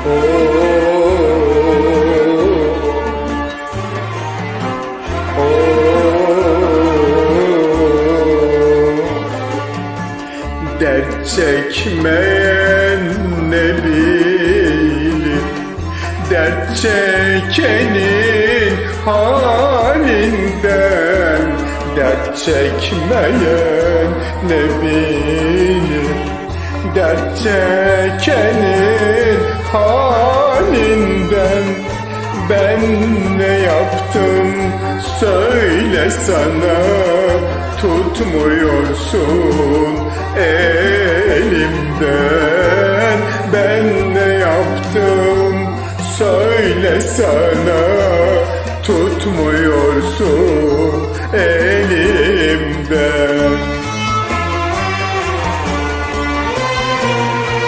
Dert çekmeyen ne bilir? Dert çekenin halinden. Dert çekmeyen ne bilir? Dert çekenin Ben ne yaptım? Söyle sana Tutmuyorsun elimden. Ben ne yaptım? Söyle sana Tutmuyorsun